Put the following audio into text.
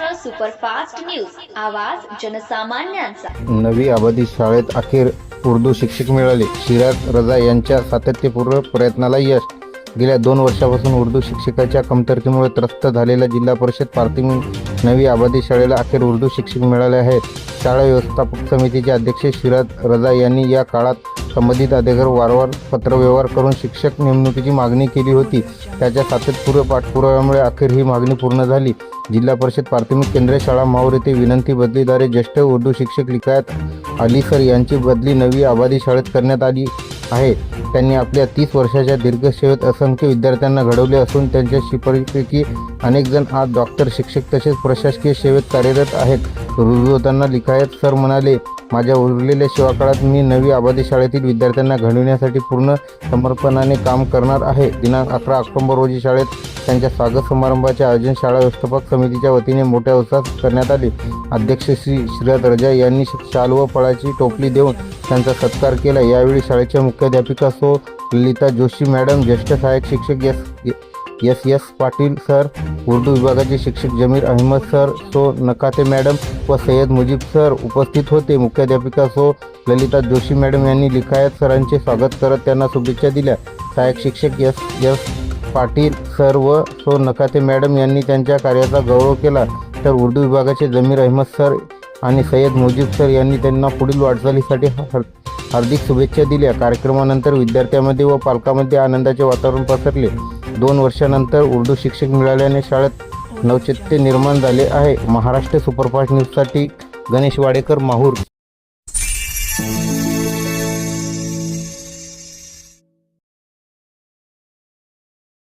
Superfast news. आवाज जनसामान्यांचा. नवी आबादी शाळेत अखेर उर्दू शिक्षक मिळाले. शिराज रजा यांच्या सातत्यपूर्ण प्रयत्नाला यश. गेल्या दोन वर्षापासून उर्दू शिक्षकाच्या कमतरतेमुळे त्रस्त झालेल्या जिल्हा परिषद प्राथमिक नवी आबादी शाळेला अखेर उर्दू शिक्षक मिळाले आहेत. शाळा व्यवस्थापक समितीचे अध्यक्ष शिराज रजा यांनी या काळात संबंधित अधिकार वारंवार पत्रव्यवहार करून शिक्षक नेमणुकीची मागणी केली होती. त्याच्या सातत्यपूर्व पाठपुराव्यामुळे अखेर ही मागणी पूर्ण झाली. जिल्हा परिषद प्राथमिक केंद्रीय शाळा माहूर येथे विनंती बदलीद्वारे ज्येष्ठ उर्दू शिक्षक लिकायत अली सर यांची बदली नवी आबादी शाळेत करण्यात आली आहे. त्यांनी आपल्या तीस वर्षाच्या दीर्घ सेवेत असंख्य विद्यार्थ्यांना घडवले असून त्यांच्या शिफारशीपैकी अनेक जण आज डॉक्टर शिक्षक तसेच प्रशासकीय सेवेत कार्यरत आहेत. रुजू होताना लिखायत सर म्हणाले माझ्या उरलेल्या सेवाकाळात मी नवी आबादी शाळेतील विद्यार्थ्यांना घडविण्यासाठी पूर्ण समर्पणाने काम करणार आहे. दिनांक अकरा ऑक्टोबर रोजी शाळेत त्यांच्या स्वागत समारंभाचे आयोजन शाळा व्यवस्थापक समितीच्या वतीने मोठ्या उत्साहात करण्यात आले. अध्यक्ष श्री श्रीरथ रजा यांनी शाल व फळाची टोपली देऊन त्यांचा सत्कार केला. यावेळी शाळेच्या मुख्याध्यापिका सो ललिता जोशी मॅडम ज्येष्ठ सहाय्यक शिक्षक S S S Patil sir Urdu विभागाचे शिक्षक जमीर अहमद सर सो नकाते मॅडम व सय्यद मुजीब सर उपस्थित होते. मुख्याध्यापिका सो ललिता जोशी मॅडम यांनी लिखायत सरांचे स्वागत करत त्यांना शुभेच्छा दिल्या. सहाय्यक शिक्षक एस एस पाटील सर व सो नकाते मॅडम यांनी त्यांच्या कार्याचा गौरव केला. तर उर्दू विभागाचे जमीर अहमद सर आणि सय्यद मुजीब सर यांनी त्यांना पुढील वाटचालीसाठी हार्दिक शुभेच्छा दिल्या. कार्यक्रमानंतर विद्यार्थ्यांमध्ये व पालकांमध्ये आनंदाचे वातावरण पसरले. दोन वर्षानंतर उर्दू शिक्षक मिळाल्याने शाळेत नवचित्य निर्माण झाले आहे. महाराष्ट्र सुपरफास्ट न्यूजसाठी गणेश वाडेकर माहूर.